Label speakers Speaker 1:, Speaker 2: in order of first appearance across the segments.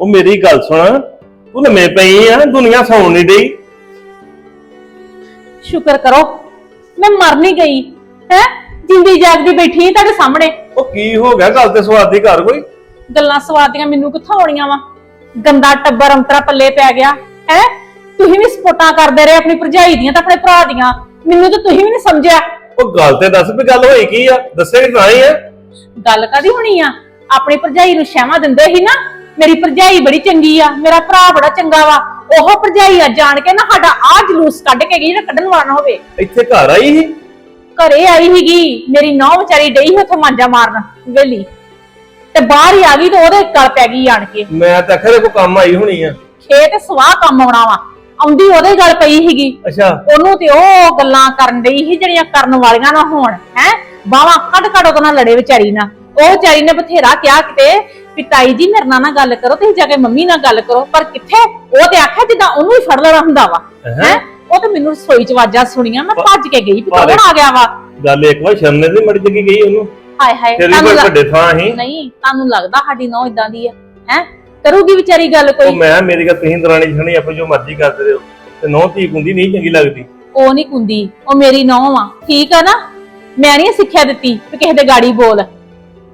Speaker 1: ਉਹ ਮੇਰੀ ਗੱਲ ਸੁਣ ਤੂੰ ਲੰਮੇ ਪਈ ਆ ਦੁਨੀਆ ਸੌਣ ਨਹੀਂ ਡਈ।
Speaker 2: ਸ਼ੁਕਰ ਕਰੋ ਮੈਂ ਮਰ ਨਹੀਂ ਗਈ ਹੈ? ਜਿੰਦੀ ਜਾਗਦੀ ਬੈਠੀ ਤੁਹਾਡੇ ਸਾਹਮਣੇ।
Speaker 1: ਉਹ ਕੀ ਹੋ ਗਿਆ ਗੱਲ ਤੇ ਸਵਾਦੀ ਘਰ ਕੋਈ?
Speaker 2: ਗੱਲਾਂ ਸਵਾਦੀਆਂ ਮੈਨੂੰ ਕਿੱਥੋਂ ਆਉਣੀਆਂ ਵਾ? ਗੰਦਾ ਟੱਬਰ ਅੰਤਰਾ ਪੱਲੇ ਪੈ ਗਿਆ ਹੈ? ਤੁਸੀਂ ਵੀ ਸਪੋਰਟਾਂ ਕਰਦੇ ਰਹੇ ਆਪਣੀ ਭਰਜਾਈ ਦੀਆਂ ਤਾਂ ਆਪਣੇ ਭਰਾ ਦੀਆਂ। ਮੈਨੂੰ ਤਾਂ ਤੁਸੀਂ ਵੀ ਨਹੀਂ ਸਮਝਿਆ।
Speaker 1: ਉਹ ਗੱਲ ਤੇ ਦੱਸ ਵੀ ਗੱਲ ਹੋਈ ਕੀ ਆ? ਤਾਂ ਹੀ ਆ?
Speaker 2: ਗੱਲ ਕਾਦੀ ਹੋਣੀ ਆ? ਆਪਣੀ ਭਰਜਾਈ ਨੂੰ ਸ਼ਹਿਵਾ ਦਿੰਦੇ ਸੀ ਨਾ ਮੇਰੀ ਭਰਜਾਈ ਬੜੀ ਚੰਗੀ ਆ ਮੇਰਾ ਭਰਾ ਬੜਾ ਚੰਗਾ ਵਾ ਉਹ ਭਰਜਾਈ ਆ ਜਾਣ ਕੇ ਨਾ ਸਾਡਾ ਆ ਜਲੂਸ ਕੱਢ ਕੇ ਗਈ ਜਿਹੜਾ ਕੱਢਣ ਵਾਲਾ ਨਾ ਹੋਵੇ।
Speaker 1: ਇੱਥੇ ਘਰ ਆਈ ਸੀ?
Speaker 2: ਘਰੇ ਆਈ ਸੀਗੀ ਮੇਰੀ ਨੌ ਵਿਚਾਰੀ ਡਈ ਉੱਥੇ ਮਾਂਜਾ ਮਾਰਨ ਵੇਲੀ। ਤੇ ਬਾਹਰ ਹੀ ਆ ਗਈ ਤੇ ਉਹਦੇ ਗਲ ਪੈ ਗਈ ਆਣ ਕੇ।
Speaker 1: ਮੈਂ ਤਾਂ ਖਰੇ ਕੋ ਕੰਮ ਆਈ ਹੋਣੀ ਆ।
Speaker 2: ਖੇਤ ਸਵਾਹ ਕੰਮ ਆਉਣਾ ਵਾ ਆਉਂਦੀ ਉਹਦੇ ਗਲ ਪਈ ਸੀਗੀ।
Speaker 1: ਅੱਛਾ।
Speaker 2: ਉਹਨੂੰ ਤੇ ਉਹ ਗੱਲਾਂ ਕਰਨ ਡਈ ਸੀ ਜਿਹੜੀਆਂ ਕਰਨ ਵਾਲੀਆਂ ਨਾ ਹੋਣ ਹੈ? ਬਾਵਾ ਕੱਢ ਕੱਢ ਉਹਦੇ ਨਾਲ ਲੜੇ ਵਿਚਾਰੀ ਨਾਲ। ਉਹ ਵਿਚਾਰੀ ਨੇ ਬਥੇਰਾ ਕਿਹਾ ਕਿਤੇ ਵੀ ਤਾਈ ਜੀ ਮੇਰੇ ਨਾਲ ਨਾ ਗੱਲ ਕਰੋ ਤੁਸੀਂ ਜਾ ਕੇ ਮੰਮੀ ਨਾਲ ਗੱਲ ਕਰੋ ਪਰ ਕਿੱਥੇ? ਉਹ ਤੇ ਆਖਿਆ ਜਿੱਦਾਂ ਉਹਨੂੰ ਹੀ ਫੜ ਲੈਣਾ ਹੁੰਦਾ ਵਾ ਹੈ? ਉਹ ਤੇ ਮੈਨੂੰ ਰਸੋਈ ਚ ਆਵਾਜ਼ਾਂ ਸੁਣੀਆਂ ਮੈਂ ਭੱਜ ਕੇ ਗਈ ਵੀ ਕੌਣ ਆ ਗਿਆ ਵਾ?
Speaker 1: ਗੱਲ ਇੱਕ ਵਾਰ ਸ਼ਰਨੇ ਦੀ ਮੜੀ ਜਗੀ ਗਈ ਉਹਨੂੰ।
Speaker 2: ਹਾਏ ਹਾਏ
Speaker 1: ਤੇਰੀ ਕੋਈ ਵੱਡੇ ਥਾਂ ਹੀ
Speaker 2: ਨਹੀਂ ਤੁਹਾਨੂੰ ਲੱਗਦਾ ਸਾਡੀ ਨੌ ਇਦਾਂ ਦੀ ਹੈ ਹੈ? ਕਰੂਗੀ ਵਿਚਾਰੀ ਗੱਲ
Speaker 1: ਉਹ
Speaker 2: ਕੋਈ
Speaker 1: ਮੈਂ ਮੇਰੀ ਗੱਲ ਤੁਸੀਂ ਦਰਾਣੀ ਜਣੀ ਆਪੇ ਜੋ ਮਰਜ਼ੀ ਕਰਦੇ ਰਹੋ ਤੇ ਨੌ ਧੀ ਕੁੰਦੀ ਨਹੀਂ ਚੰਗੀ ਲੱਗਦੀ।
Speaker 2: ਉਹ ਨਹੀਂ ਕੁੰਦੀ ਉਹ ਮੇਰੀ ਨੌ ਆ ਠੀਕ ਆ ਨਾ? ਮੈਂ ਨਹੀਂ ਸਿੱਖਿਆ ਦਿੱਤੀ ਵੀ ਕਿਸੇ ਦੇ ਗਾੜੀ ਬੋਲ।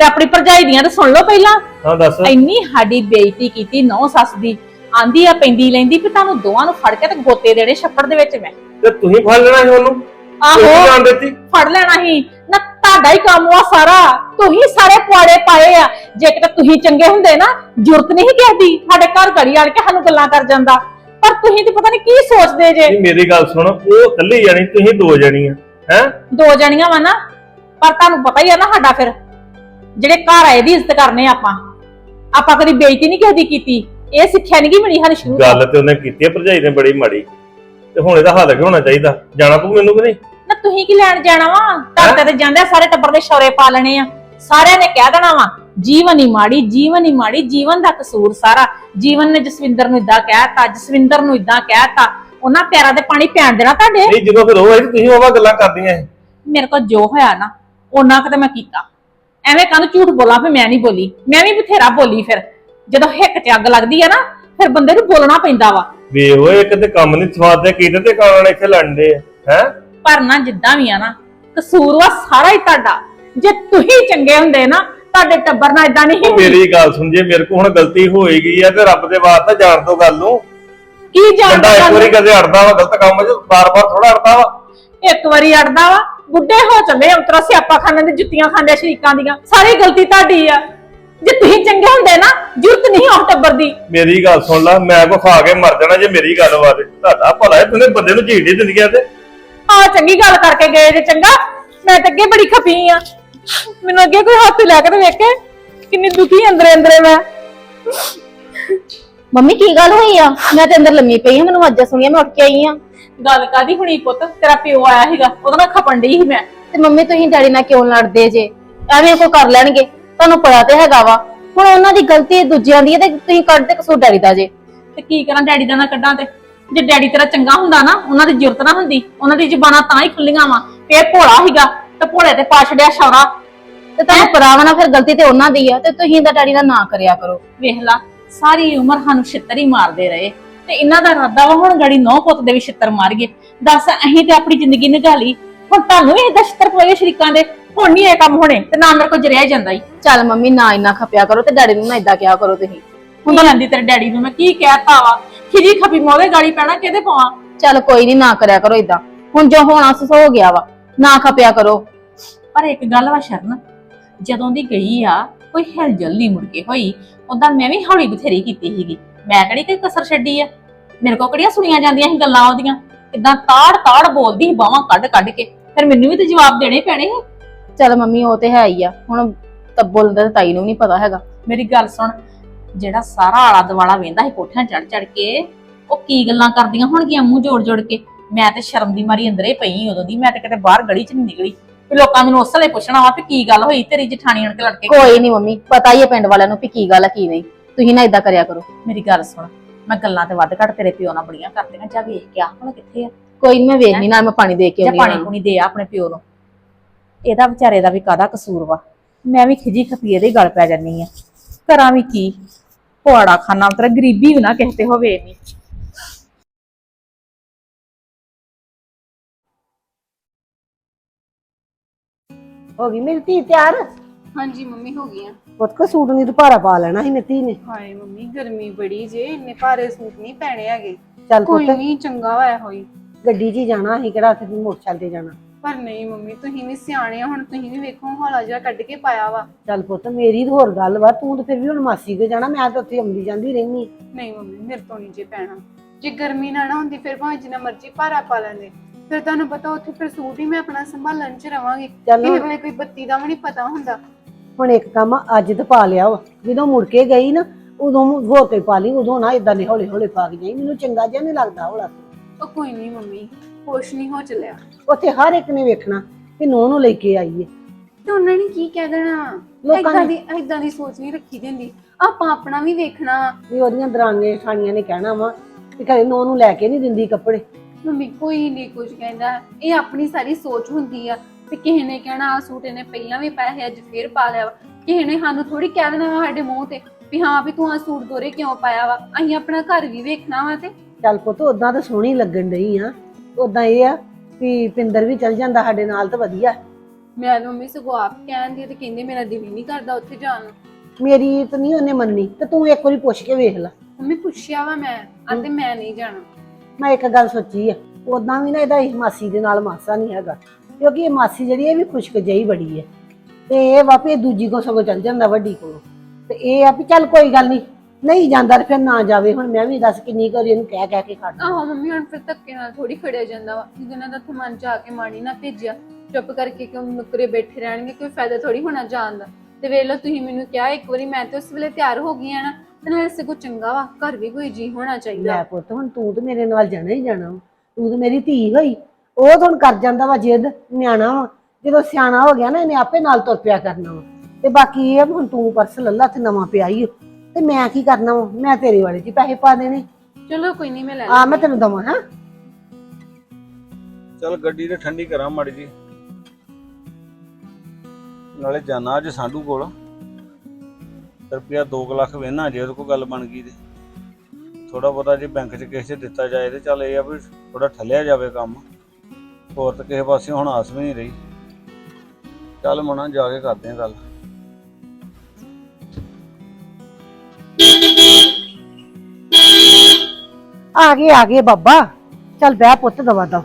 Speaker 2: ਤੇ ਆਪਣੀ ਭਰਜਾਈ ਦੀਆਂ ਤਾਂ ਸੁਣ ਲਓ ਪਹਿਲਾਂ।
Speaker 1: ਹਾਂ ਦੱਸ।
Speaker 2: ਇੰਨੀ ਸਾਡੀ ਬੇਇੱਜ਼ਤੀ ਕੀਤੀ ਨੌ ਸੱਸ ਦੀ। ਆਂਦੀ ਆ ਪੈਂਦੀ ਲੈਂਦੀ ਵੀ ਤੁਹਾਨੂੰ ਦੋਵਾਂ ਨੂੰ ਫੜ ਕੇ ਤੇ ਗੋਤੇ ਦੇਣੇ ਛੱਪੜ ਦੇ ਵਿੱਚ ਮੈਂ।
Speaker 1: ਤੇ ਤੁਸੀਂ ਫੜ ਲੈਣਾ ਸੀ ਉਹਨੂੰ?
Speaker 2: ਆਹੋ।
Speaker 1: ਜਾਣ ਦਿੱਤੀ?
Speaker 2: ਫੜ ਲੈਣਾ ਸੀ। ਨਾ ਤੁਹਾਡਾ ਹੀ ਕੰਮ ਆ ਸਾਰਾ। ਤੁਸੀਂ ਸਾਰੇ ਪੁਆੜੇ ਪਾਏ ਆ। ਜੇ ਕਿਤੇ ਤੁਸੀਂ ਚੰਗੇ ਹੁੰਦੇ ਨਾ ਜ਼ਰੂਰਤ ਨਹੀਂ ਕਹਦੀ ਸਾਡੇ ਘਰ ਘੜੀ ਆਣ ਕੇ ਸਾਨੂੰ ਗੱਲਾਂ ਕਰ ਜਾਂਦਾ। ਪਰ ਤੁਸੀਂ ਤੇ ਪਤਾ ਨਹੀਂ ਕੀ ਸੋਚਦੇ ਜੇ।
Speaker 1: ਨਹੀਂ, ਮੇਰੀ ਗੱਲ ਸੁਣ ਉਹ ਇਕੱਲੀ ਜਾਣੀ ਤੁਸੀਂ ਦੋ ਜਣੀਆਂ ਹੈ?
Speaker 2: ਦੋ ਜਣੀਆਂ ਵਾ ਨਾ। ਪਰ ਤੁਹਾਨੂੰ ਪਤਾ ਹੀ ਆ ਨਾ ਸਾਡਾ ਫਿਰ। ਜਿਹੜੇ ਘਰ ਆਏ ਦੀ ਇੱਜ਼ਤ ਕਰਨੇ ਆਪਾਂ। ਆਪਾਂ ਕਦੀ ਬੇਇੱਜ਼ਤੀ ਨਹੀਂ ਕਿਸੇ ਦੀ ਕੀਤੀ। ਇਹ ਸਿੱਖਿਆ ਨਹੀਂ ਕਿ ਮਿਲੀ ਸਾਨੂੰ ਸ਼ੁਰੂ ਤੋਂ।
Speaker 1: ਗੱਲ ਤੇ ਉਹਨੇ ਕੀਤੀ ਹੈ ਭਰਜਾਈ ਨੇ ਬੜੀ ਮਾੜੀ। ਤੇ ਹੁਣ ਇਹਦਾ ਹੱਲ ਕੀ ਹੋਣਾ ਚਾਹੀਦਾ? ਜਾਣਾ ਪਊ ਮੈਨੂੰ ਕਿ ਨਹੀਂ?
Speaker 2: ਨਾ ਤੁਸੀਂ ਕੀ ਲੈਣ ਜਾਣਾ ਵਾ? ਘਰ ਤੇ ਜਾਂਦੇ ਸਾਰੇ ਟੱਬਰ ਦੇ ਸ਼ੌਰੇ ਪਾ ਲੈਣੇ ਆ। ਸਾਰਿਆਂ ਨੇ ਕਹਿ ਦੇਣਾ ਵਾ ਜੀਵਨ ਹੀ ਮਾੜੀ ਜੀਵਨ ਹੀ ਮਾੜੀ ਜੀਵਨ ਦਾ ਕਸੂਰ ਸਾਰਾ। ਜੀਵਨ ਨੇ ਜਸਵਿੰਦਰ ਨੂੰ ਇਦਾਂ ਕਹਿਤਾ ਜਸਵਿੰਦਰ ਨੂੰ ਇਦਾਂ ਕਹਿਤਾ। ਉਹਨਾਂ ਪੈਰਾਂ ਤੇ ਪਾਣੀ ਪੈਣ ਦੇਣਾ ਤੁਹਾਡੇ?
Speaker 1: ਨਹੀਂ ਜਦੋਂ ਫਿਰ ਉਹ ਆਈ ਤੇ ਤੁਸੀਂ ਉਹ ਗੱਲਾਂ ਕਰਦੀਆਂ ਸੀ।
Speaker 2: ਮੇਰੇ ਕੋਲ ਜੋ ਹੋਇਆ ਨਾ ਉਹਨਾਂ ਕਦੇ ਮੈਂ ਕੀਤਾ। ਐਵੇਂ ਕਾਹਨੂੰ ਝੂਠ ਬੋਲਾਂ ਫਿਰ ਮੈਂ ਨਹੀਂ ਬੋਲੀ। ਮੈਂ ਵੀ ਬਥੇਰਾ ਬੋਲੀ ਫਿਰ। ਜਦੋਂ ਹਿੱਕ 'ਚ ਅੱਗ ਲੱਗਦੀ ਆ ਨਾ ਫਿਰ ਬੰਦੇ ਨੂੰ ਬੋਲਣਾ ਪੈਂਦਾ ਵਾ।
Speaker 1: ਵੀ ਓਏ ਇੱਕ ਤੇ ਕੰਮ ਨਹੀਂ ਸਵਾਦ ਦੇ ਕੀਤੇ ਤੇ ਕਾਰਨ ਇੱਥੇ ਲੜਦੇ ਆ ਹੈ?
Speaker 2: ਪਰ ਨਾ ਜਿੱਦਾਂ ਵੀ ਆ ਨਾ ਕਸੂਰ ਵਾ ਸਾਰਾ ਹੀ ਤੁਹਾਡਾ। ਜੇ ਤੁਸੀਂ ਚੰਗੇ ਹੁੰਦੇ ਨਾ ਤੁਹਾਡੇ ਟੱਬਰ ਨਾਲ ਇਦਾਂ ਨਹੀਂ ਹੋਣੀ
Speaker 1: ਮੇਰੀ ਗੱਲ ਸੁਣ ਜੇ ਮੇਰੇ ਕੋ ਹੁਣ ਗਲਤੀ ਹੋਈ ਗਈ ਆ ਤੇ ਰੱਬ ਦੇ ਵਾਸਤੇ ਜਾਣ ਤੋਂ ਗੱਲ ਨੂੰ।
Speaker 2: ਕੀ
Speaker 1: ਬੰਦਾ
Speaker 2: ਜਾਣਦਾ
Speaker 1: ਇੱਕ ਵਾਰੀ ਕਦੇ ਅੜਦਾ ਵਾ ਗਲਤ ਕੰਮ 'ਚ ਬਾਰ-ਬਾਰ ਥੋੜਾ ਅੜਦਾ ਵਾ।
Speaker 2: ਇੱਕ ਵਾਰੀ ਅੜਦਾ ਵਾ ਬੁੱਢੇ ਹੋ ਚੱਲੇ ਉਤਰਾ ਸਿਆਪਾ ਖਾਣੇ ਦੇ ਜੁੱਤੀਆਂ ਖਾਂਦੇ ਸ਼ਰੀਕਾਂ ਦੀਆਂ ਸਾਰੀ ਗਲਤੀ ਤੁਹਾਡੀ ਆ। ਜੇ ਤੁਸੀਂ ਚੰਗੇ ਹੁੰਦੇ ਨਾ ਜ਼ਰੂਰਤ ਨਹੀਂ ਉਸ ਟੱਬਰ ਦੀ।
Speaker 1: ਮੇਰੀ ਗੱਲ ਸੁਣ ਲੈ ਮੈਂ ਕੋ ਖਾ ਕੇ ਮਰ ਜਾਣਾ ਜੇ ਮੇਰੀ ਗੱਲ ਵਾਦੇ ਤੁਹਾਡਾ ਭਲਾ ਹੈ ਤੁਸੀਂ ਬੰਦੇ ਨੂੰ ਝੀੜ ਹੀ ਦਿੰਦੀਆਂ ਤੇ
Speaker 2: ਆ ਚੰਗੀ ਗੱਲ ਕਰਕੇ ਗਏ ਜੇ ਚੰਗਾ ਮੈਂ ਤਾਂ ਅੱਗੇ ਬੜੀ ਖਪੀ ਆ। ਮੈਨੂੰ ਅੱਗੇ ਕੋਈ ਹੱਥ ਲੈ ਕੇ ਤੇ ਵੇਖੇ ਕਿੰਨੀ ਦੁਖੀ ਅੰਦਰੇ ਅੰਦਰੇ ਮੈਂ।
Speaker 3: ਮੰਮੀ ਕੀ ਗੱਲ ਹੋਈ ਆ? ਮੈਂ ਤੇ ਅੰਦਰ ਲੰਮੀ ਪਈ ਹਾਂ ਮੈਨੂੰ ਆਵਾਜ਼ਾਂ ਸੁਣੀਆਂ ਮੈਂ ਉੱਠ ਕੇ ਆਈ ਆ
Speaker 2: ਗੱਲ ਕਾਦੀ ਹੁਣੀ ਪੁੱਤ? ਤੇਰਾ ਪਿਓ ਆਇਆ ਸੀਗਾ ਉਹਦਾ ਨਾਲ ਖਪਣ ਡਈ ਸੀ ਮੈਂ।
Speaker 3: ਤੇ ਮੰਮੀ ਤੁਸੀਂ ਡੈਡੀ ਨਾਲ ਕਿਉਂ ਲੜਦੇ ਜੇ? ਐਵੇਂ ਕੋ ਕਰ ਲੈਣਗੇ ਤੁਹਾਨੂੰ ਪਤਾ ਤੇ ਹੈਗਾ ਵਾ। ਹੁਣ ਉਹਨਾਂ ਦੀ ਗਲਤੀ ਦੂਜਿਆਂ ਦੀ ਹੈ ਤੇ ਤੁਸੀਂ ਕੱਢਦੇ ਕਸੂਰ ਡੈਡੀ ਦਾ ਜੇ।
Speaker 2: ਤੇ ਕੀ ਕਰਾਂ ਡੈਡੀ ਦਾ ਨਾ ਕੱਢਾਂ ਤੇ? ਜੇ ਡੈਡੀ ਤੇਰਾ ਚੰਗਾ ਹੁੰਦਾ ਨਾ ਉਹਨਾਂ ਦੀ ਜ਼ਰੂਰਤ ਨਾ ਹੁੰਦੀ। ਉਹਨਾਂ ਦੀ ਜ਼ਬਾਨਾਂ ਤਾਂ ਹੀ ਖੁੱਲੀਆਂ ਵਾ। ਇਹ ਭੋਲਾ ਸੀਗਾ ਤੇ ਭੋਲੇ ਤੇ ਪਾ ਛੜਿਆ ਸ਼ੌਰਾ
Speaker 3: ਤੇ ਤੁਹਾਨੂੰ ਪਤਾ ਵਾ ਨਾ ਫਿਰ ਗਲਤੀ ਤੇ ਉਹਨਾਂ ਦੀ ਆ ਤੇ ਤੁਸੀਂ ਦਾ ਡੈਡੀ ਦਾ ਨਾ ਕਰਿਆ ਕਰੋ।
Speaker 2: ਵੇਖ ਲਾ ਸਾਰੀ ਉਮਰ ਸਾਨੂੰ ਛਿੱਤਰ ਹੀ ਮਾਰਦੇ ਰਹੇ। ਤੇ ਇਹਨਾਂ ਦਾ ਇਰਾਦਾ ਵਾ ਹੁਣ ਗੜੀ ਨੌ ਪੁੱਤ ਦੇ ਵੀ ਛਿੱਤਰ ਮਾਰੀਏ। ਦੱਸ ਅਹੀਂ ਤੇ ਆਪਣੀ ਜ਼ਿੰਦਗੀ ਨਿਗਾਲੀ ਹੁਣ ਤੁਹਾਨੂੰ ਵੀ ਇਹਦਾ ਛਿੱਤਰ ਪਵੇ ਸ਼ਰੀਕਾਂ ਦੇ। ਹੁਣ ਨਹੀਂ ਇਹ ਕੰਮ ਹੋਣੇ ਤੇ ਨਾ ਮੇਰੇ ਕੋਲ ਜਰਿਆ ਜਾਂਦਾ ਹੀ
Speaker 3: ਚੱਲ ਮੰਮੀ ਨਾ ਇੰਨਾ ਖਪਿਆ ਕਰੋ ਤੇ ਡੈਡੀ ਨੂੰ ਨਾ ਇਦਾਂ ਕਿਹਾ ਕਰੋ ਤੁਸੀਂ।
Speaker 2: ਹੁਣ ਤਾਂ ਲੈਂਦੀ ਤੇਰੇ ਡੈਡੀ ਨੂੰ ਮੈਂ ਕੀ ਕਹਿਤਾ ਵਾ ਖਿਜੀ ਖਪੀ ਮੋਦੇ ਗਾੜੀ ਪੈਣਾ ਕਿਹਦੇ ਪਾਵਾਂ?
Speaker 3: ਚੱਲ ਕੋਈ ਨਹੀਂ ਨਾ ਕਰਿਆ ਕਰੋ ਇਦਾਂ ਹੁਣ ਜੋ ਹੋਣਾ ਸੋ ਹੋ ਗਿਆ ਵਾ। ਨਾ ਖਪਿਆ ਕਰੋ।
Speaker 2: ਪਰ ਇੱਕ ਗੱਲ ਵਾ ਸ਼ਰਨ ਜਦੋਂ ਦੀ ਗਈ ਆ ਕੋਈ ਹਿਲਜੁਲ ਨਹੀਂ ਮੁੜ ਕੇ ਹੋਈ। ਉਦਾਂ ਮੈਂ ਵੀ ਹੌਲੀ ਬਥੇਰੀ ਕੀਤੀ ਸੀਗੀ। ਮੈਂ ਕਿਹੜੀ ਕੋਈ ਕਸਰ ਛੱਡੀ ਆ? ਮੇਰੇ ਕੋਲ ਕਿਹੜੀਆਂ ਸੁਣੀਆਂ ਜਾਂਦੀਆਂ ਸੀ ਗੱਲਾਂ ਉਹਦੀਆਂ? ਇਦਾਂ ਤਾੜ ਤਾੜ ਬੋਲਦੀ ਸੀ ਬਾਹਾਂ ਕੱਢ ਕੱਢ ਕੇ। ਫਿਰ ਮੈਨੂੰ ਵੀ ਤੇ ਜਵਾਬ ਦੇਣੇ ਪੈਣੇ ਸੀ।
Speaker 3: ਚੱਲ ਮੰਮੀ ਉਹ ਤੇ ਹੈ ਹੀ ਆ। ਹੁਣ ਤੱਬਲ ਦਾ ਤਾਈ ਨੂੰ ਨਹੀਂ ਪਤਾ ਹੈਗਾ।
Speaker 2: ਮੇਰੀ ਗੱਲ ਸੁਣ ਜਿਹੜਾ ਸਾਰਾ ਆਲਾ ਦਵਾਲਾ ਵੇਂਦਾ ਸੀ ਕੋਠਿਆਂ ਚੜ ਚੜ ਕੇ ਉਹ ਕੀ ਗੱਲਾਂ ਕਰਦੀਆਂ ਹੋਣਗੀਆਂ ਮੂੰਹ ਜੋੜ ਜੋੜ ਕੇ? ਮੈਂ ਤੇ ਸ਼ਰਮ ਦੀ ਮਾਰੀ ਅੰਦਰੇ ਪਈ ਉਦੋਂ ਦੀ ਮੈਂ ਤੇ ਕਿਤੇ ਬਾਹਰ ਗਲੀ 'ਚ ਨਹੀਂ ਨਿਕਲੀ। ਵੀ ਲੋਕਾਂ ਮੈਨੂੰ ਉਸ ਵੇਲੇ ਪੁੱਛਣਾ ਵਾ ਵੀ ਕੀ ਗੱਲ ਹੋਈ ਤੇਰੀ ਜਠਾਣੀ ਆਣ ਕੇ ਲੜ ਕੇ
Speaker 3: ਕੋਈ ਨਹੀਂ ਮੰਮੀ ਪਤਾ ਹੀ ਹੈ ਪਿੰਡ ਵਾਲਿਆਂ ਨੂੰ ਵੀ ਕੀ ਗੱਲ ਆ ਕੀ ਨਹੀਂ। ਤੁਸੀਂ ਨਾ ਇਦਾਂ ਕਰਿਆ ਕਰੋ।
Speaker 2: ਮੇਰੀ ਗੱਲ ਸੁਣ ਮੈਂ ਗੱਲਾਂ ਤੇ ਵੱਧ ਘੱਟ ਤੇਰੇ ਪਿਓ ਨਾਲ ਬੜੀਆਂ ਕਰਦੀਆਂ ਜਾ ਵੇਖ ਕੇ ਆ ਹੁਣ ਕਿੱਥੇ ਆ?
Speaker 3: ਕੋਈ ਨੀ ਮੈਂ ਵੇਖਣੀ ਨਾਲ ਮੈਂ ਪਾਣੀ ਦੇ ਕੇ
Speaker 2: ਜਾਂ
Speaker 3: ਆਉਂਦੀ
Speaker 2: ਪਾਣੀ
Speaker 3: ਹਾਂ।
Speaker 2: ਪੂਣੀ ਦੇ ਆ ਆਪਣੇ ਪਿਓ ਨੂੰ। ਇਹਦਾ ਵਿਚਾਰੇ ਦਾ ਵੀ ਕਾਦਾ ਕਸੂਰ ਵਾ? ਮੈਂ ਵੀ ਖਿਜੀ ਖਪੀਏ ਦੇ ਗਲ ਪੈ ਜਾਨੀ ਆ। ਕਰਾਂ ਵੀ ਕੀ? ਪੁਆੜਾ ਖਾਨਾ ਉਤਰਾ ਗਰੀਬੀ ਵੀ ਨਾ ਕਿਸੇ ਤੇ ਹੋਵੇ ਨਹੀਂ
Speaker 4: ਹੋ ਗਈ ਮੇਰੀ ਧੀ ਤਿਆਰ?
Speaker 5: ਹਾਂਜੀ ਮੰਮੀ ਹੋ ਗਈਆਂ।
Speaker 4: ਪੁੱਤ ਕੋ ਸੂਟ ਨਹੀਂ ਤੇ ਭਾਰਾ ਪਾ ਲੈਣਾ ਸੀ ਮੇਰੀ ਧੀ ਨੇ।
Speaker 5: ਹਾਏ ਮੰਮੀ ਗਰਮੀ ਬੜੀ ਜੇ ਇੰਨੇ ਭਾਰੇ ਸੂਟ ਨਹੀਂ ਪੈਣੇ ਹੈਗੇ।
Speaker 4: ਚੱਲ
Speaker 5: ਕੋਈ
Speaker 4: ਪੁੱਤ।
Speaker 5: ਨਹੀਂ ਚੰਗਾ ਹੋਇਆ ਹੋਈ।
Speaker 4: ਗੱਡੀ 'ਚ ਹੀ ਜਾਣਾ ਅਸੀਂ ਕਿਹੜਾ ਉੱਥੇ ਮੋਟਰਸਾਈਕਲ ਤੇ ਜਾਣਾ।
Speaker 5: ਪਰ ਨਹੀਂ ਮੰਮੀ ਤੁਸੀਂ ਵੀ ਸਿਆਣੇ ਆ ਹੁਣ ਤੁਸੀਂ ਵੀ ਵੇਖੋ ਹੌਲਾ ਜਿਹਾ ਕੱਢ ਕੇ ਪਾਇਆ ਵਾ।
Speaker 4: ਚੱਲ ਪੁੱਤ ਮੇਰੀ ਤਾਂ ਹੋਰ ਗੱਲ ਵਾ ਤੂੰ ਤਾਂ ਫਿਰ ਵੀ ਹੁਣ ਮਾਸੀ ਕੇ ਜਾਣਾ ਮੈਂ ਤਾਂ ਉੱਥੇ ਆਉਂਦੀ ਜਾਂਦੀ ਰਹਿਨੀ
Speaker 5: ਨਹੀਂ ਮੰਮੀ ਮੇਰੇ ਤੋਂ ਨਹੀਂ ਜੇ ਪੈਣਾ। ਜੇ ਗਰਮੀ ਨਾ ਨਾ ਹੁੰਦੀ ਫਿਰ ਭਾਵੇਂ ਜਿੰਨਾ ਮਰਜ਼ੀ ਭਾਰਾ ਪਾ ਲੈਂਦੇ। ਫਿਰ ਤੁਹਾਨੂੰ ਪਤਾ ਉੱਥੇ ਫਿਰ ਸੂਟ ਹੀ ਮੈਂ ਆਪਣਾ ਸੰਭਾਲਣ ਚ ਰਵਾਂਗੀ।
Speaker 4: ਚੱਲ
Speaker 5: ਕਿਸੇ ਵੇਲੇ ਕੋਈ ਬੱਤੀ ਦਾ ਵੀ ਨਹੀਂ ਪਤਾ ਹੁੰਦਾ।
Speaker 4: ਹੁਣ ਇੱਕ ਕੰਮ ਅੱਜ ਤੇ ਪਾ ਲਿਆ ਵਾ। ਜਦੋਂ ਮੁੜ ਕੇ ਗਈ ਨਾ ਉਦੋਂ ਹੋਰ ਕੋਈ ਪਾ ਲਈ ਉਦੋਂ ਨਾ ਇਦਾਂ ਦੇ ਹੌਲੇ ਹੌਲੇ ਪਾ ਕੇ ਜਾਈ। ਮੈਨੂੰ ਚੰਗਾ ਜਿਹਾ ਨਹੀਂ ਲੱਗਦਾ ਹੌਲਾ।
Speaker 5: ਉਹ ਕੋਈ ਨਹੀਂ ਮੰਮੀ ਕੁਛ ਨਹੀਂ ਹੋ ਚੱਲਿਆ।
Speaker 4: ਉੱਥੇ ਹਰ ਇੱਕ ਨੇ ਵੇਖਣਾ ਕਿ ਨੂੰਹ ਨੂੰ ਲੈ ਕੇ ਆਈ ਹੈ
Speaker 5: ਤੇ ਉਹਨਾਂ ਨੇ ਕੀ ਕਹਿ ਦੇਣਾ?
Speaker 4: ਲੋਕਾਂ
Speaker 5: ਏਦਾਂ ਦੀ ਏਦਾਂ ਦੀ ਸੋਚ ਨਹੀਂ ਰੱਖੀ ਦੀ ਹੁੰਦੀ। ਆਪਾਂ ਆਪਣਾ ਵੀ ਵੇਖਣਾ।
Speaker 4: ਵਾ। ਉਹਦੀਆਂ ਦਰਾਣੀਆਂ ਠਾਣੀਆਂ ਨੇ ਕਹਿਣਾ ਵਾ ਕਿ ਘਰੇ ਨੂੰਹ ਨੂੰ ਲੈ ਕੇ ਨਹੀਂ ਦਿੰਦੀ ਕੱਪੜੇ।
Speaker 5: ਮੰਮੀ ਕੋਈ ਨਹੀਂ ਕੁਝ ਕਹਿੰਦਾ। ਇਹ ਆਪਣੀ ਸਾਰੀ ਸੋਚ ਹੁੰਦੀ ਆ ਤੇ ਕਿਸੇ ਨੇ ਕਹਿਣਾ ਆ ਸੂਟ ਇਹਨੇ ਪਹਿਲਾਂ ਵੀ ਪਾਇਆ ਹੈ ਅੱਜ ਫੇਰ ਪਾ ਲਿਆ ਵਾ। ਕਿਸੇ ਨੇ ਸਾਨੂੰ ਥੋੜੀ ਕਹਿ ਦੇਣਾ ਵਾ ਸਾਡੇ ਮੂੰਹ ਤੇ ਵੀ ਹਾਂ ਵੀ ਤੂੰ ਆ ਸੂਟ ਦੋਰੇ ਕਿਉਂ ਪਾਇਆ ਵਾ? ਅਸੀਂ ਆਪਣਾ ਘਰ ਵੀ ਵੇਖਣਾ ਵਾ ਤੇ।
Speaker 4: ਚੱਲ ਪੁੱਤ ਉਦਾਂ ਤਾਂ ਸੋਹਣੀ ਲੱਗਣ ਡਈ ਆ। ਉਦਾਂ ਇਹ ਆ ਵੀ ਪਿੰਦਰ ਵੀ ਚੱਲ ਜਾਂਦਾ ਸਾਡੇ ਨਾਲ ਤਾਂ ਵਧੀਆ।
Speaker 5: ਮੈਂ ਤਾਂ ਮੰਮੀ ਸਗੋਂ ਆਪ ਕਹਿੰਦੀ ਤੇ ਕਹਿੰਦੇ ਮੇਰਾ ਦਿਲ ਹੀ ਨਹੀਂ ਕਰਦਾ ਉੱਥੇ ਜਾਣ ਨੂੰ।
Speaker 4: ਮੇਰੀ ਤਾਂ ਨਹੀਂ ਉਹਨੇ ਮੰਨਣੀ ਤੇ ਤੂੰ ਇੱਕ ਵਾਰੀ ਪੁੱਛ ਕੇ ਵੇਖ ਲੈ।
Speaker 5: ਮੰਮੀ ਪੁੱਛਿਆ ਵਾ ਮੈਂ ਆਂਦੇ ਮੈਂ ਨਹੀਂ ਜਾਣਾ।
Speaker 4: ਮੈਂ ਇੱਕ ਗੱਲ ਸੋਚੀ ਆ ਉਦਾਂ ਵੀ ਨਾ ਇਹਦਾ ਇਸ ਮਾਸੀ ਦੇ ਨਾਲ ਮਾਸਾ ਨਹੀਂ ਹੈਗਾ, ਕਿਉਂਕਿ ਇਹ ਮਾਸੀ ਜਿਹੜੀ ਇਹ ਵੀ ਖੁਸ਼ਕ ਜਿਹੀ ਬੜੀ ਹੈ ਤੇ ਇਹ ਵਾਪੇ ਦੂਜੀ ਕੋ ਸਗੋਂ ਚੱਲ ਜਾਂਦਾ ਵੱਡੀ ਕੋਲ, ਤੇ ਇਹ ਆ ਵੀ ਚੱਲ ਕੋਈ ਗੱਲ ਨਹੀਂ ਨਹੀਂ ਜਾਂਦਾ ਤੇ ਫਿਰ ਨਾ ਜਾਵੇ, ਹੁਣ ਮੈਂ ਵੀ ਦੱਸ ਕਿੰਨੀ ਕੁ ਵਾਰੀ ਇਹਨੂੰ ਕਹਿ ਕਹਿ ਕੇ ਕੱਢ
Speaker 5: ਆਹੋ ਮੰਮੀ, ਹੁਣ ਫਿਰ ਧੱਕੇ ਨਾਲ ਥੋੜੀ ਖੜਿਆ ਜਾਂਦਾ ਵਾ, ਜਿਹਦੇ ਨਾਲ ਤਾਂ ਮਨ ਚ ਆ ਕੇ ਮਾਣੀ ਨਾ ਭੇਜਿਆ, ਚੁੱਪ ਕਰਕੇ ਕਿਉਂ ਨੁਕਰੇ ਬੈਠੇ ਰਹਿਣਗੇ, ਕੋਈ ਫਾਇਦਾ ਥੋੜੀ ਹੋਣਾ ਜਾਣ ਦਾ, ਤੇ ਵੇਖ ਲਓ ਤੁਸੀਂ ਮੈਨੂੰ ਕਿਹਾ, ਇੱਕ ਵਾਰੀ ਮੈਂ ਤੇ ਉਸ ਵੇਲੇ ਤਿਆਰ ਹੋ ਗਈ ਆ ਨਾ ਤੇ ਨਾਲੇ ਸਗੋਂ ਚੰਗਾ ਵਾ ਘਰ ਵੀ ਕੋਈ ਜੀ ਹੋਣਾ ਚਾਹੀਦਾ।
Speaker 4: ਲੈ ਪੁੱਤ ਹੁਣ ਤੂੰ ਤੇ ਮੇਰੇ ਨਾਲ ਜਾਣਾ ਹੀ ਜਾਣਾ ਵਾ। ਤੂੰ ਤੇ ਮੇਰੀ ਧੀ ਹੋਈ। ਉਹ ਤਾਂ ਹੁਣ ਕਰ ਜਾਂਦਾ ਵਾ ਜਿੱਦ ਨਿਆਣਾ ਵਾ। ਜਦੋਂ ਸਿਆਣਾ ਹੋ ਗਿਆ ਨਾ ਇਹਨੇ ਆਪੇ ਨਾਲ ਤੁਰ ਪਿਆ ਕਰਨਾ ਵਾ। ਤੇ ਬਾਕੀ ਇਹ ਆ ਵੀ ਹੁਣ ਤੂੰ ਪਰਸ ਲੱਲਾ ਤੇ ਨਵਾਂ ਪਿਆ ਤੇ ਮੈਂ ਕੀ ਕਰਨਾ ਵਾ? ਮੈਂ ਤੇਰੇ ਵਾਲੇ 'ਚ ਹੀ ਪੈਸੇ ਪਾ ਦੇਣੇ।
Speaker 5: ਚਲੋ ਕੋਈ ਨਹੀਂ ਮੈਂ ਲੈ
Speaker 4: ਆ ਮੈਂ ਤੈਨੂੰ ਦਵਾਂ ਹਾਂ।
Speaker 6: ਚੱਲ ਗੱਡੀ ਤੇ ਠੰਡੀ ਕਰਾਂ ਮਾੜੀ ਜੀ। ਨਾਲੇ ਜਾਣਾ ਅੱਜ ਸਾਡੂ ਕੋਲ। ਰੁਪਿਆ 2 ਲੱਖ ਵੇਨਾ, ਜੇ ਉਹਦੇ ਕੋਲ ਗੱਲ ਬਣ ਗਈ ਤੇ। ਥੋੜਾ ਬਹੁਤਾ ਜੇ ਬੈਂਕ 'ਚ ਕਿਸੇ 'ਚ ਦਿੱਤਾ ਜਾਏ ਤੇ ਚੱਲ ਇਹ ਆ ਵੀ ਥੋੜਾ ਠੱਲਿਆ ਜਾਵੇ ਕੰਮ। ਹੋਰ ਤਾਂ ਕਿਸੇ ਪਾਸੇ ਹੁਣ ਆਸ ਵੀ ਨਹੀਂ ਰਹੀ। ਚੱਲ ਮਣਾ ਜਾ ਕੇ ਕਰਦੇ ਆ ਗੱਲ।
Speaker 4: ਆ ਗਏ ਆ ਗਏ ਬਾਬਾ। ਚੱਲ ਬਹਿ ਪੁੱਤ ਦਵਾ ਦਵ।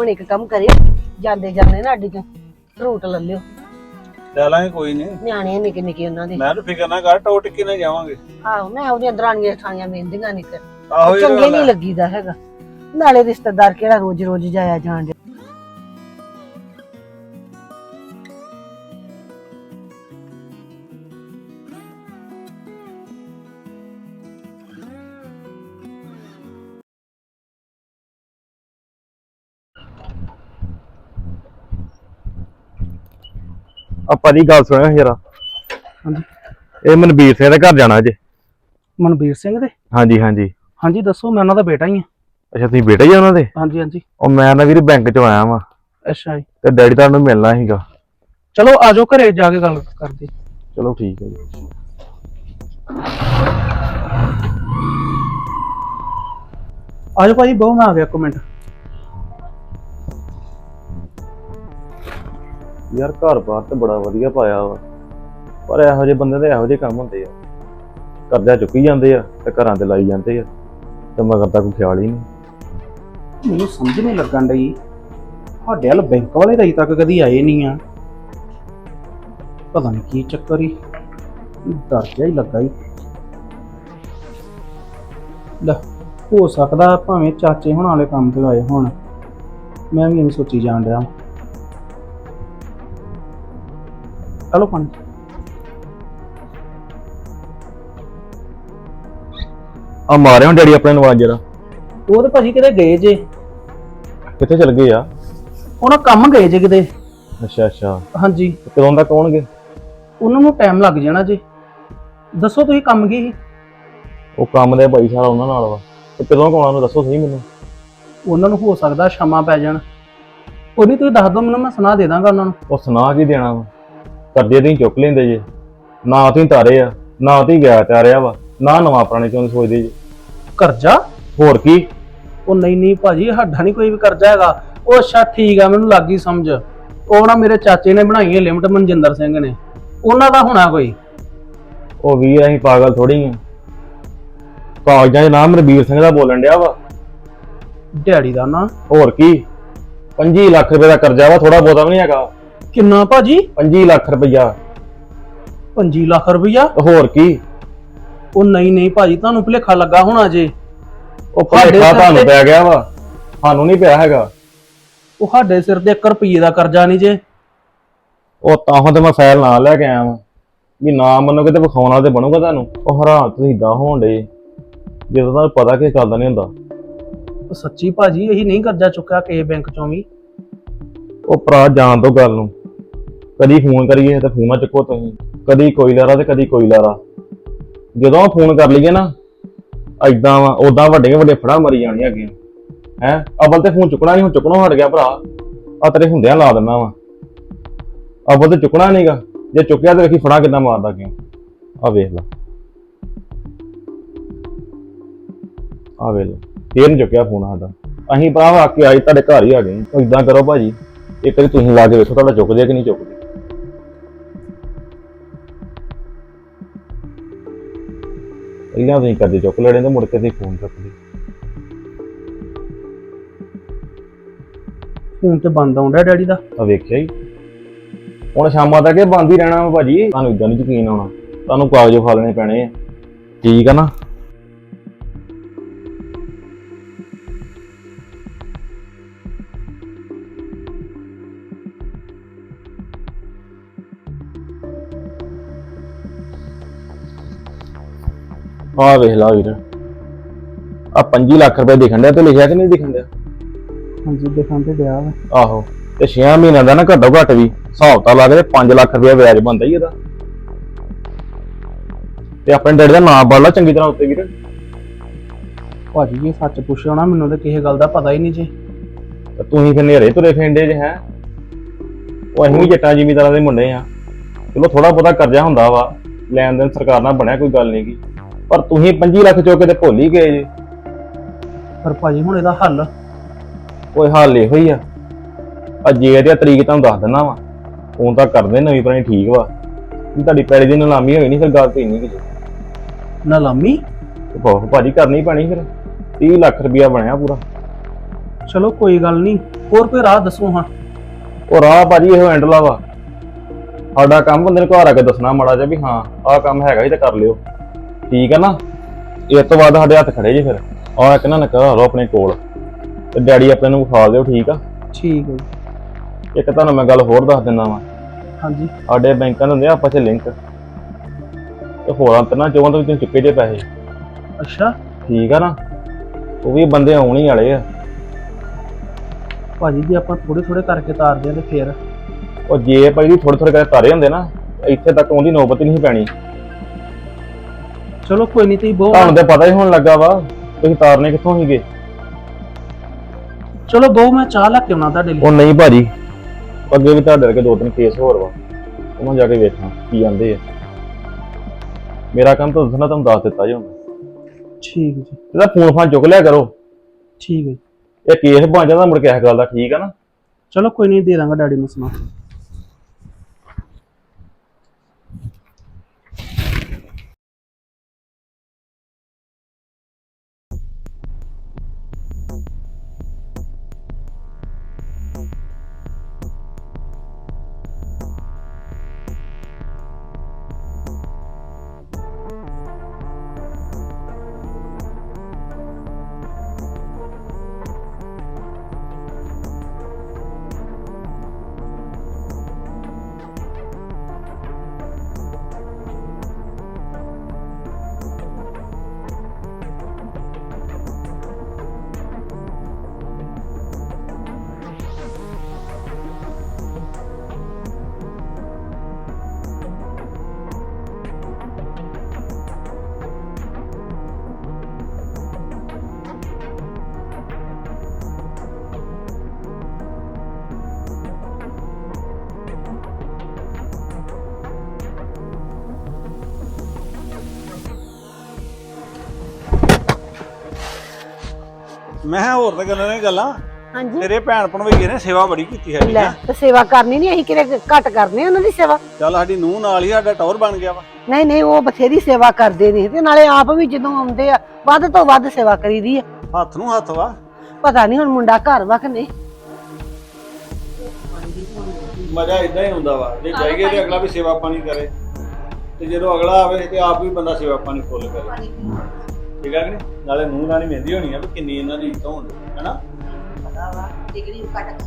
Speaker 4: ਹੁਣ ਇੱਕ ਕੰਮ ਕਰੇ ਜਾਂਦੇ ਜਾਂਦੇ ਨਾ ਅੱਡੀ ਤੋਂ ਫਰੂਟ ਲੈ ਲਿਓ।
Speaker 6: ਲੈ ਲਾਂਗੇ ਕੋਈ ਨਹੀਂ।
Speaker 4: ਨਿਆਣੇ ਨਿੱਕੇ ਨਿੱਕੇ ਉਹਨਾਂ ਦੇ।
Speaker 6: ਮੈਂ ਤਾਂ ਫਿਕਰ ਨਾ ਕਰ ਟੋ ਟਿੱਕੀ ਨਾਲ ਜਾਵਾਂਗੇ।
Speaker 4: ਆਹੋ ਮੈਂ ਉਹਦੀਆਂ ਦਰਾਣੀਆਂ ਠਾਣੀਆਂ ਨਿੱਕ
Speaker 6: ਆਹੋ ਇਹ
Speaker 4: ਚੰਗੇ ਨਹੀਂ ਲੱਗੀਦਾ ਹੈਗਾ। ਨਾਲੇ ਰਿਸ਼ਤੇਦਾਰ ਕਿਹੜਾ ਰੋਜ਼ ਰੋਜ਼ ਜਾਇਆ ਜਾਣ ਡਿਆ।
Speaker 7: ਆਪਾਂ ਦੀ ਗੱਲ ਸੁਣਿਓ ਜਰਾ।
Speaker 8: ਹਾਂਜੀ।
Speaker 7: ਇਹ ਮਨਵੀਰ ਸਿੰਘ ਦੇ ਘਰ ਜਾਣਾ ਜੇ।
Speaker 8: ਮਨਵੀਰ ਸਿੰਘ ਦੇ?
Speaker 7: ਹਾਂਜੀ ਹਾਂਜੀ।
Speaker 8: ਹਾਂਜੀ ਦੱਸੋ ਮੈਂ ਉਹਨਾਂ ਦਾ ਬੇਟਾ ਹੀ ਹਾਂ।
Speaker 7: ਅੱਛਾ ਤੁਸੀਂ ਬੇਟਾ ਹੀ ਆ ਉਹਨਾਂ ਦੇ?
Speaker 8: ਹਾਂਜੀ ਹਾਂਜੀ।
Speaker 7: ਉਹ ਮੈਂ ਨਾ ਵੀਰ ਬੈਂਕ ਚੋਂ ਆਇਆ ਵਾਂ।
Speaker 8: ਅੱਛਾ ਜੀ।
Speaker 7: ਤੇ ਡੈਡੀ ਤੁਹਾਨੂੰ ਮਿਲਣਾ ਸੀਗਾ।
Speaker 8: ਚਲੋ ਆਜੋ ਘਰੇ ਜਾ ਕੇ ਗੱਲ ਕਰਦੇ।
Speaker 7: ਚਲੋ ਠੀਕ ਹੈ ਜੀ।
Speaker 8: ਆਜੋ ਭਾਜੀ ਬਹੁ ਮੈਂ ਆ ਗਿਆ ਇੱਕ ਮਿੰਟ।
Speaker 7: ਯਾਰ ਘਰ-ਬਾਰ ਤੇ ਬੜਾ ਵਧੀਆ ਪਾਇਆ ਵਾ। ਪਰ ਇਹੋ ਜਿਹੇ ਬੰਦੇ ਦੇ ਇਹੋ ਜਿਹੇ ਕੰਮ ਹੁੰਦੇ ਆ। ਕਰਜ਼ਾ ਚੁੱਕੀ ਜਾਂਦੇ ਆ ਤੇ ਘਰਾਂ ਤੇ ਲਾਈ ਜਾਂਦੇ ਆ। ਤੇ ਮਗਰ ਤਾਂ ਕੋਈ ਖਿਆਲ ਹੀ ਨਹੀਂ।
Speaker 8: ਮੈਨੂੰ ਸਮਝ ਨਹੀਂ ਲੱਗਣ ਡਈ। ਸਾਡੇ ਵੱਲ ਬੈਂਕ ਵਾਲੇ ਤਾਂ ਅਜੇ ਤੱਕ ਕਦੀ ਆਏ ਨਹੀਂ ਆ। ਪਤਾ ਨਹੀਂ ਕੀ ਚੱਕਰ ਹੀ ਡਰ ਜਿਹਾ ਹੀ ਲੱਗਾ ਹੀ ਲੈ, ਹੋ ਸਕਦਾ ਭਾਵੇਂ ਚਾਚੇ ਹੁਣ ਵਾਲੇ ਕੰਮ ਤੇ ਆਏ ਹੋਣ। ਮੈਂ ਵੀ ਐਵੇਂ ਸੋਚੀ ਜਾਣ ਡਿਆ ਚਲੋ ਪਾਣੀ
Speaker 7: ਆ ਮਾਰੇ ਹੁਣ ਡੈਡੀ ਆਪਣੇ ਨਵਾਜ ਜਰਾ।
Speaker 8: ਉਹ ਤਾਂ ਭਾਜੀ ਕਿਤੇ ਗਏ ਜੇ।
Speaker 7: ਕਿੱਥੇ ਚਲ ਗਏ ਆ?
Speaker 8: ਉਹਨਾਂ ਕੰਮ ਗਏ ਜੇ ਕਿਤੇ।
Speaker 7: ਅੱਛਾ ਅੱਛਾ।
Speaker 8: ਹਾਂਜੀ।
Speaker 7: ਤੇ ਕਦੋਂ ਤੱਕ ਆਉਣਗੇ?
Speaker 8: ਉਹਨਾਂ ਨੂੰ ਟਾਈਮ ਲੱਗ ਜਾਣਾ ਜੀ। ਦੱਸੋ ਤੁਸੀਂ ਕੰਮ ਕੀ ਸੀ?
Speaker 7: ਉਹ ਕੰਮ ਦੇ ਬਾਈ ਸਾਲ ਉਹਨਾਂ ਨਾਲ ਵਾ। ਤੇ ਕਦੋਂ ਕੁ ਆਉਣਾ ਨੂੰ ਦੱਸੋ ਸਹੀ ਮੈਨੂੰ।
Speaker 8: ਉਹਨਾਂ ਨੂੰ ਹੋ ਸਕਦਾ ਸ਼ਮਾ ਪੈ ਜਾਣ। ਉਹ ਨਹੀਂ ਤੁਸੀਂ ਦੱਸ ਦਿਓ ਮੈਨੂੰ ਮੈਂ ਸੁਣਾ ਦੇ ਦਾਂਗਾ ਉਹਨਾਂ ਨੂੰ।
Speaker 7: ਉਹ ਸੁਣਾ ਕੀ ਦੇਣਾ ਵਾ? ਕਰਜ਼ੇ ਤੁਸੀਂ ਚੁੱਕ ਲੈਂਦੇ ਜੇ। ਨਾ ਤੁਸੀਂ ਤਾਰੇ ਆ ਨਾ ਤੁਸੀਂ ਗਿਆ ਤਾਰਿਆ ਵਾ ਨਾ ਨਵਾਂ ਪੁਰਾਣੇ ਚੋਂ ਸੋਚਦੇ ਜੇ।
Speaker 8: ਕਰਜ਼ਾ?
Speaker 7: ਹੋਰ ਕੀ?
Speaker 8: ਉਹ ਨਹੀਂ ਨਹੀਂ ਭਾਜੀ ਸਾਡਾ ਨਹੀਂ ਕੋਈ ਵੀ ਕਰਜ਼ਾ ਹੈਗਾ। ਉਹ ਅੱਛਾ ਠੀਕ ਆ ਮੈਨੂੰ ਲੱਗ ਗਈ ਸਮਝ। ਉਹ ਨਾ ਮੇਰੇ ਚਾਚੇ ਨੇ ਬਣਾਈ ਹੈ ਲਿਮਟ ਮਨਜਿੰਦਰ ਸਿੰਘ ਨੇ। ਉਹਨਾਂ ਦਾ ਹੋਣਾ ਕੋਈ?
Speaker 7: ਉਹ ਵੀ ਅਸੀਂ ਪਾਗਲ ਥੋੜੀ ਆ। ਕਾਗਜ਼ਾਂ 'ਚ ਨਾਮ ਰਵੀਰ ਸਿੰਘ ਦਾ ਬੋਲਣ ਡਿਆ ਵਾ।
Speaker 8: ਦਿਹਾੜੀ ਦਾ ਨਾ?
Speaker 7: ਹੋਰ ਕੀ? 25 ਲੱਖ ਰੁਪਏ ਦਾ ਕਰਜ਼ਾ ਵਾ ਥੋੜਾ ਬਹੁਤਾ ਵੀ ਨਹੀਂ ਹੈਗਾ।
Speaker 8: ਕਿੰਨਾ ਭਾਜੀ?
Speaker 7: 25 ਲੱਖ ਰੁਪਈਆ।
Speaker 8: 25 ਲੱਖ ਰੁਪਈਆ?
Speaker 7: ਤੇ ਹੋਰ ਕੀ?
Speaker 8: ਉਹ ਨਹੀਂ ਨਹੀਂ ਭਾਜੀ ਤੁਹਾਨੂੰ ਭੁਲੇਖਾ ਲੱਗਾ ਹੋਣਾ ਜੇ।
Speaker 7: ਉਹ ਭਲੇਖਾ ਤੁਹਾਨੂੰ
Speaker 8: ਤੇ-
Speaker 7: ਪੈ ਗਿਆ ਵਾ। ਸਾਨੂੰ ਨਹੀਂ ਪਿਆ ਹੈਗਾ।
Speaker 8: ਉਹ ਸਾਡੇ ਸਿਰ ਤੇ 1 ਰੁਪਈਏ ਦਾ ਕਰਜ਼ਾ ਨਹੀਂ ਜੇ।
Speaker 7: ਉਹ ਤਾਂ ਤੇ ਮੈਂ ਫਾਈਲ ਨਾਲ ਲੈ ਕੇ ਆਇਆ ਵਾਂ। ਵੀ ਨਾ ਮੰਨੋਗੇ ਤੇ ਵਿਖਾਉਣਾ ਤੇ ਬਣੂਗਾ ਤੁਹਾਨੂੰ। ਉਹ ਹੈਰਾਨ ਤੁਸੀਂ ਇਦਾਂ ਹੋਣ ਡੇ ਜਦੋਂ ਤੁਹਾਨੂੰ ਪਤਾ ਕਿ ਚੱਲਦਾ ਨਹੀਂ ਹੁੰਦਾ।
Speaker 8: ਸੱਚੀ ਭਾਜੀ ਇਹੀ ਨਹੀਂ ਕਰਜ਼ਾ ਚੁੱਕਿਆ ਕਿਸੇ ਬੈਂਕ ਚੋਂ ਵੀ।
Speaker 7: ਉਹ ਭਰਾ ਜਾਣ ਦੋ ਗੱਲ ਨੂੰ। ਕਦੀ ਫੋਨ ਕਰੀਏ ਤਾਂ ਫੋਨ ਨਾ ਚੁੱਕੋ ਤੁਸੀਂ। ਕਦੀ ਕੋਈ ਲਾਰਾ ਤੇ ਕਦੀ ਕੋਈ ਲਾਰਾ। ਜਦੋਂ ਫੋਨ ਕਰ ਲਈਏ ਨਾ ਐਦਾਂ ਵਾ ਉਦਾਂ ਵੱਡੇ ਵੱਡੇ ਫੜਾ ਮਰੀ ਜਾਣੀਆਂ ਅੱਗੇ। ਹੈ? ਅਵਲ ਤੇ ਫੋਨ ਚੁੱਕਣਾ ਨਹੀਂ ਹੁਣ ਚੁੱਕਣਾ ਹਟ ਗਿਆ ਭਰਾ। ਆ ਤੇਰੇ ਹੁੰਦਿਆਂ ਲਾ ਦਿੰਦਾ ਵਾ। ਅਵਲ ਤੇ ਚੁੱਕਣਾ ਨਹੀਂਗਾ ਜੇ ਚੁੱਕਿਆ ਤੇ ਵੇਖੀ ਫੜਾ ਕਿੱਦਾਂ ਮਾਰਦਾ ਕਿਉਂ। ਆ ਵੇਖ ਲੈ। ਆ ਵੇਖ ਲੈ। ਫੇਰ ਨੀ ਚੁੱਕਿਆ ਫੋਨ ਸਾਡਾ। ਅਸੀਂ ਭਰਾ ਆ ਕੇ ਆਏ ਤੁਹਾਡੇ ਘਰ ਹੀ ਆ ਗਏ। ਉਹ ਇਦਾਂ ਕਰੋ ਭਾਜੀ। ਇੱਕ ਵਾਰੀ ਤੁਸੀਂ ਲਾ ਕੇ ਵੇਖੋ, ਤੁਹਾਡਾ ਚੁੱਕਦੇ ਕਿ ਨਹੀਂ ਚੁੱਕਦੇ। ਪਹਿਲਾਂ ਤੁਸੀਂ ਕਰਦੇ ਚੁੱਕ ਲੈਣੇ ਤੇ ਮੁੜ ਕੇ ਤੁਸੀਂ ਫੋਨ ਚੁੱਕਦੇ
Speaker 8: ਫੋਨ ਤੇ ਬੰਦ ਆਉਂਦਾ ਡੈਡੀ ਦਾ।
Speaker 7: ਆ ਵੇਖਿਆ ਹੀ। ਹੁਣ ਸ਼ਾਮਾਂ ਤੱਕ ਇਹ ਬੰਦ ਹੀ ਰਹਿਣਾ ਵਾ ਭਾਜੀ। ਤੁਹਾਨੂੰ ਇਦਾਂ ਨਹੀਂ ਯਕੀਨ ਆਉਣਾ। ਤੁਹਾਨੂੰ ਕਾਗਜ਼ ਫਾਲਣੇ ਪੈਣੇ ਆ। ਠੀਕ ਆ ਨਾ? ਆ ਵੇਖ ਲਾ ਵੀਰ। ਆ 5 ਲੱਖ ਰੁਪਏ ਦਿਖਣ ਡਿਆ ਤੇ ਲਿਖਿਆ ਕਿ ਨਹੀਂ ਦਿਖਣ ਡਿਆ?
Speaker 8: ਹਾਂਜੀ ਦੇਖਾਂ ਤੇ ਡਿਆ ਵਾ।
Speaker 7: ਆਹੋ ਤੇ 6 ਮਹੀਨਿਆਂ ਦਾ ਨਾ ਘੱਟੋ ਘੱਟ ਵੀ ਹਿਸਾਬ ਤਾਂ ਲਾ ਕੇ 5 ਲੱਖ ਰੁਪਏ ਵਿਆਜ ਬਣਦਾ ਹੀ ਇਹਦਾ। ਤੇ ਆਪਣੇ ਡੈਡੀ ਦਾ ਨਾਮ ਪੜ ਲਾ ਚੰਗੀ ਤਰ੍ਹਾਂ ਉੱਤੇ ਵੀਰ।
Speaker 8: ਭਾਜੀ ਜੀ ਸੱਚ ਪੁੱਛਿਓ ਨਾ ਮੈਨੂੰ ਤੇ ਕਿਸੇ ਗੱਲ ਦਾ ਪਤਾ ਹੀ ਨਹੀਂ ਜੀ।
Speaker 7: ਤੇ ਤੁਸੀਂ ਫਿਰ ਨੇਰੇ ਤੁਰੇ ਫੇਂਡੇ ਜੇ ਹੈ? ਉਹ ਅਸੀਂ ਵੀ ਜੱਟਾਂ ਜ਼ਿਮੀਦਾਰਾਂ ਦੇ ਮੁੰਡੇ ਆ। ਚਲੋ ਥੋੜਾ ਬਹੁਤਾ ਕਰਜ਼ਾ ਹੁੰਦਾ ਵਾ ਲੈਣ ਦੇਣ ਸਰਕਾਰ ਨਾਲ ਬਣਿਆ ਕੋਈ ਗੱਲ ਨਹੀਂ ਗੀ। ਪਰ ਤੁਸੀਂ 25 ਲੱਖ ਚੁੱਕ ਤੇ ਭੁੱਲ ਹੀ ਗਏ ਜੇ।
Speaker 8: ਪਰ ਭਾਜੀ ਹੁਣ ਇਹਦਾ ਹੱਲ।
Speaker 7: ਕੋਈ ਹਾਲ ਇਹੋ ਹੀ ਆ। ਆ ਜੇ ਦੀ ਤਰੀਕ ਤੁਹਾਨੂੰ ਦੱਸ ਦਿੰਦਾ ਵਾ ਫੋਨ ਤਾਂ ਕਰਦੇ ਨਵੀਂ ਪੁਰਾਣੀ ਠੀਕ ਵਾ। ਜੇ ਤੁਹਾਡੀ ਪੈੜੀ ਦੀ ਨਿਲਾਮੀ ਹੋਈ ਨਹੀਂ ਫਿਰ ਗੱਲ ਤੇ ਨਹੀਂ ਕਿਸੇ
Speaker 8: ਨਾ ਲਾਮੀ
Speaker 7: ਤੇ ਬਹੁਤ ਭਾਜੀ ਕਰਨੀ ਪੈਣੀ ਫਿਰ। 30 ਲੱਖ ਰੁਪਇਆ ਬਣਿਆ ਪੂਰਾ।
Speaker 8: ਚਲੋ ਕੋਈ ਗੱਲ ਨਹੀਂ ਹੋਰ ਕੋਈ ਰਾਹ ਦੱਸੋ ਹਾਂ।
Speaker 7: ਉਹ ਰਾਹ ਭਾਜੀ ਇਹੋ ਐਂਡਲਾ ਵਾ। ਸਾਡਾ ਕੰਮ ਬੰਦੇ ਨੂੰ ਘਰ ਆ ਕੇ ਦੱਸਣਾ ਮਾੜਾ ਜਿਹਾ ਵੀ ਹਾਂ ਆਹ ਕੰਮ ਹੈਗਾ ਹੀ ਤਾਂ ਕਰ ਲਿਓ। ਠੀਕ ਹੈ ਨਾ ਇਸ ਤੋਂ ਬਾਅਦ ਸਾਡੇ ਹੱਥ ਖੜੇ ਜੇ ਫਿਰ। ਆਹ ਇੱਕ ਨਾ ਨਕਾ ਲਓ ਆਪਣੇ ਕੋਲ ਤੇ ਡੈਡੀ ਆਪਣੇ ਨੂੰ ਵਿਖਾ ਦਿਓ ਠੀਕ ਆ?
Speaker 8: ਠੀਕ ਹੈ ਜੀ।
Speaker 7: ਇੱਕ ਤੁਹਾਨੂੰ ਮੈਂ ਗੱਲ ਹੋਰ ਦੱਸ ਦਿੰਦਾ ਵਾਂ।
Speaker 8: ਹਾਂਜੀ।
Speaker 7: ਸਾਡੇ ਬੈਂਕਾਂ ਦੇ ਹੁੰਦੇ ਆ ਆਪਸ ਚ ਲਿੰਕ ਤੇ ਹੋਰਾਂ ਤੇ ਨਾ ਚੋਂ ਤੋਂ ਤੁਸੀਂ ਚੁੱਕੇ ਜੇ ਪੈਸੇ।
Speaker 8: ਅੱਛਾ।
Speaker 7: ਠੀਕ ਆ ਨਾ? ਉਹ ਵੀ ਬੰਦੇ ਆਉਣ ਹੀ ਵਾਲੇ ਆ।
Speaker 8: ਭਾਜੀ ਜੀ ਆਪਾਂ ਥੋੜੇ ਥੋੜੇ ਕਰਕੇ ਤਾਰਦੇ ਆ ਤੇ ਫੇਰ।
Speaker 7: ਉਹ ਜੇ ਭਾਈ ਥੋੜੇ ਥੋੜੇ ਕਰਕੇ ਤਾਰੇ ਹੁੰਦੇ ਨਾ ਇੱਥੇ ਤੱਕ ਆਉਂਦੀ ਨੌਬਤ ਹੀ ਨਹੀਂ ਪੈਣੀ।
Speaker 8: ਚਲੋ ਕੋਈ ਨਹੀਂ ਤੁਸੀਂ
Speaker 7: ਤੁਹਾਨੂੰ ਤੇ ਪਤਾ ਹੀ ਹੋਣ ਲੱਗਾ ਵਾ ਤੁਸੀਂ ਤਾਰਨੇ ਕਿੱਥੋਂ ਸੀਗੇ?
Speaker 8: ਚਲੋ ਬਹੁ ਮੈਂ ਚਾਹ ਲੈ ਕੇ ਆਉਣਾ ਤੁਹਾਡੇ ਲਈ।
Speaker 7: ਉਹ ਨਹੀਂ ਭਾਜੀ ਅੱਗੇ ਵੀ ਤੁਹਾਡੇ ਵਰਗੇ ਦੋ ਤਿੰਨ ਕੇਸ ਹੋਰ ਵਾ। ਉਹਨਾਂ ਜਾ ਕੇ ਵੇਖਾਂ ਕੀ ਆਂਦੇ ਆ। ਮੇਰਾ ਕੰਮ ਤਾਂ ਦੱਸਣਾ ਤੁਹਾਨੂੰ ਦੱਸ ਦਿੱਤਾ ਜੀ ਹੁਣ।
Speaker 8: ਠੀਕ ਜੀ।
Speaker 7: ਇਹਦਾ ਫੋਨ ਫਾਨ ਚੁੱਕ ਲਿਆ ਕਰੋ।
Speaker 8: ਠੀਕ ਹੈ ਜੀ।
Speaker 7: ਇਹ ਕੇਸ ਬਣ ਜਾਂਦਾ ਮੁੜ ਕੇ ਇਸ ਗੱਲ ਦਾ ਠੀਕ ਆ ਨਾ।
Speaker 8: ਚਲੋ ਕੋਈ ਨਹੀਂ ਦੇ ਦਾਂਗਾ ਡੈਡੀ ਨੂੰ ਸੁਣਾ
Speaker 6: ਮੈਂ ਕਿਹਾ ਹੋਰ ਤਾਂ ਗੱਲਾਂ ਨੇ ਗੱਲਾਂ।
Speaker 4: ਹਾਂਜੀ।
Speaker 6: ਤੇਰੇ ਭੈਣ ਭਣਵਈਏ ਨੇ ਸੇਵਾ ਬੜੀ ਕੀਤੀ ਹੈ
Speaker 4: ਲੈ ਤੇ ਸੇਵਾ ਕਰਨੀ ਨਹੀਂ ਅਸੀਂ ਕਿਤੇ ਘੱਟ ਕਰਨੇ ਉਹਨਾਂ ਦੀ ਸੇਵਾ?
Speaker 6: ਚੱਲ ਸਾਡੀ ਨੂੰਹ ਨਾਲ ਹੀ ਸਾਡਾ ਟੌਰ ਬਣ ਗਿਆ ਵਾ।
Speaker 4: ਨਹੀਂ ਨਹੀਂ ਉਹ ਬਥੇਰੀ ਸੇਵਾ ਕਰਦੇ ਨੇ ਤੇ ਨਾਲੇ ਆਪ ਵੀ ਜਦੋਂ ਆਉਂਦੇ ਆ ਵੱਧ ਤੋਂ ਵੱਧ ਸੇਵਾ ਕਰੀਦੀ ਆ।
Speaker 6: ਹੱਥ ਨੂੰ ਹੱਥ ਵਾ।
Speaker 4: ਪਤਾ ਨਹੀਂ ਹੁਣ ਮੁੰਡਾ ਘਰ ਵਾ ਕਿ ਨਹੀਂ।
Speaker 6: ਮਜ਼ਾ ਇਦਾਂ ਹੀ ਹੁੰਦਾ ਵਾ। ਜੇ ਜਾਈਏ ਤੇ ਅਗਲਾ ਵੀ ਸੇਵਾ ਪਾਣੀ ਕਰੇ। ਤੇ ਜਦੋਂ ਅਗਲਾ ਆਵੇ ਤੇ ਆਪ ਵੀ ਬੰਦਾ ਸੇਵਾ ਪਾਣੀ ਫੁੱਲ ਕਰੇ। ਠੀਕ ਹੈ ਕਿ ਨਹੀਂ? ਨਾਲੇ ਨੂੰਹ ਨਾਲ ਹੀ ਮਹਿੰਦੀ ਹੋਣੀ ਆ ਵੀ ਕਿੰਨੀ ਇਹਨਾਂ ਦੀ ਇੱਜ਼ਤ ਹੋਣ ਹੈ
Speaker 4: ਪਤਾ ਵਾ, ਡਿਗਰੀ ਘੱਟ